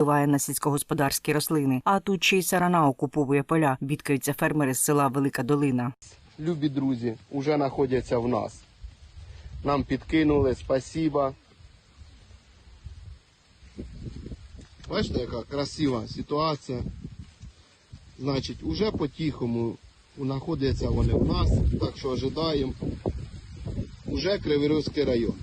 впливає на сільськогосподарські рослини. А тут ще й сарана окуповує поля. Бідкаються фермери з села Велика Долина. любі друзі, вже знаходяться в нас. Нам підкинули, спасіба. Бачите, яка красива ситуація. Значить, уже по-тихому знаходяться вони в нас, так що ожидаємо. Уже Криворізький район.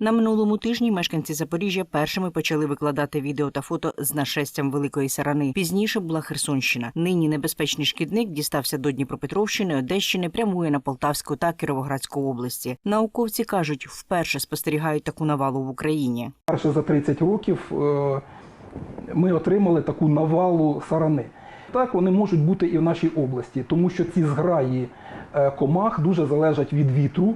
На минулому тижні мешканці Запоріжжя першими почали викладати відео та фото з нашестям великої сарани. Пізніше була Херсонщина. Нині небезпечний шкідник дістався до Дніпропетровщини, Одещини, прямує на Полтавську та Кіровоградську області. Науковці кажуть, вперше спостерігають таку навалу в Україні. Перше за 30 років е, ми отримали таку навалу сарани. Так, вони можуть бути і в нашій області, тому що ці зграї е, комах дуже залежать від вітру.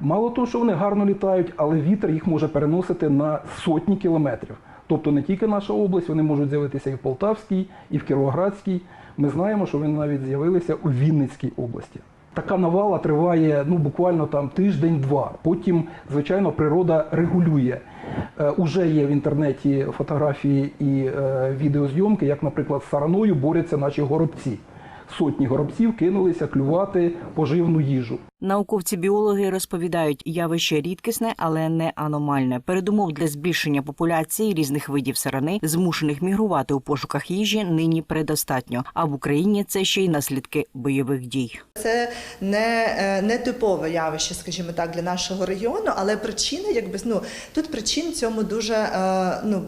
Мало того, що вони гарно літають, але вітер їх може переносити на сотні кілометрів. Тобто не тільки наша область, вони можуть з'явитися і в Полтавській, і в Кіровоградській. Ми знаємо, що вони навіть з'явилися у Вінницькій області. Така навала триває ну буквально там тиждень-два. Потім, звичайно, природа регулює. Е, уже є в інтернеті фотографії і е, відеозйомки, як, наприклад, з сараною борються наші горобці. Сотні горобців кинулися клювати поживну їжу. Науковці-біологи розповідають, явище рідкісне, але не аномальне. Передумов для збільшення популяції різних видів сарани, змушених мігрувати у пошуках їжі, нині предостатньо. А в Україні це ще й наслідки бойових дій. Це не, е, не типове явище, скажімо так, для нашого регіону, але причини, якби ну тут причин цьому дуже е, ну.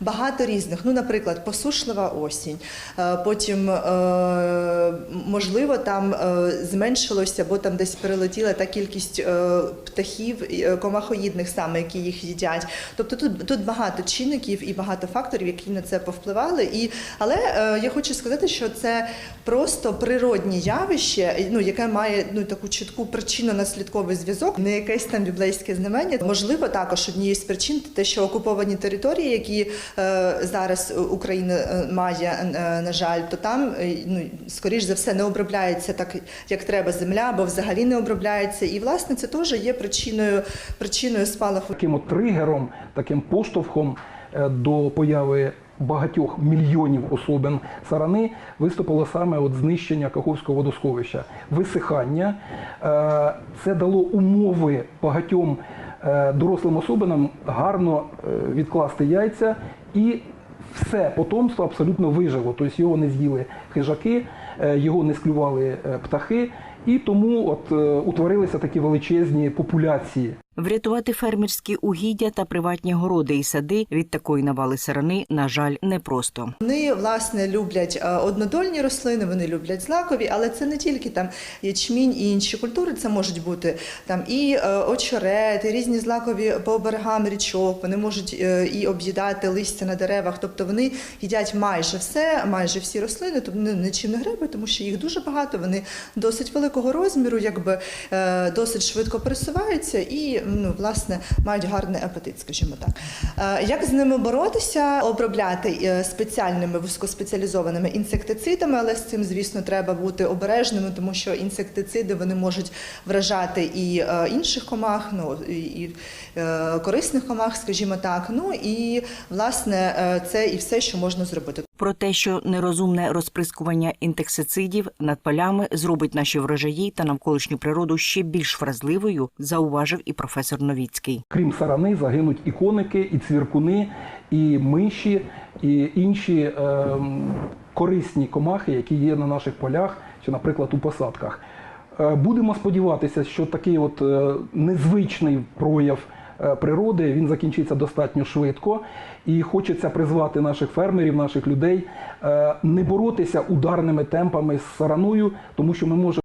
Багато різних, ну, наприклад, посушлива осінь. Е, Потім, е, можливо, там е, зменшилося, бо там десь перелетіла та кількість птахів, комахоїдних саме, які їх їдять. Тобто тут, тут багато чинників і багато факторів, які на це повпливали. І, але я хочу сказати, що це просто природні явище, ну, яке має ну, таку чітку причинно-наслідковий зв'язок, не якесь там біблейське знамення. Можливо, також однією з причин те, що окуповані території, які зараз Україна е, має, е, на жаль, то там е, ну, скоріш за все не обробляється так, як треба земля, або взагалі не обробляється. І власне це теж є причиною, причиною спалаху Таким от тригером, таким поштовхом е, до появи багатьох мільйонів особин сарани виступило саме от знищення Каховського водосховища, висихання. Е, Це дало умови багатьом е, дорослим особинам гарно е, відкласти яйця і все потомство абсолютно вижило. Тобто його не з'їли хижаки, е, його не склювали е, птахи, і тому от е, утворилися такі величезні популяції. Врятувати фермерські угіддя та приватні городи і сади від такої навали сарани, на жаль, непросто. Вони власне люблять е, однодольні рослини, вони люблять злакові, але це не тільки там ячмінь і інші культури. Це можуть бути там і е, очерет, і різні злакові по берегам річок. Вони можуть е, і об'їдати листя на деревах. Тобто вони їдять майже все, майже всі рослини, тобто нічим не гребують, тому що їх дуже багато. Вони досить великого розміру, якби досить швидко пересуваються і ну власне мають гарний апетит, скажімо так. Е, Як з ними боротися? Обробляти е, спеціальними вузькоспеціалізованими інсектицидами, але з цим, звісно, треба бути обережними, тому що інсектициди вони можуть вражати і е, інших комах, ну і, корисних комах, скажімо так. Ну і власне це і все, що можна зробити. Про те, що нерозумне розприскування інтексицидів над полями зробить наші врожаї та навколишню природу ще більш вразливою, зауважив і професор Новіцький. Крім сарани, загинуть і коники, і цвіркуни, і миші, і інші ем, корисні комахи, які є на наших полях чи, наприклад, у посадках. Е, Будемо сподіватися, що такий от е, незвичний прояв е, природи він закінчиться достатньо швидко, і хочеться призвати наших фермерів, наших людей е, не боротися ударними темпами з сараною, тому що ми можемо.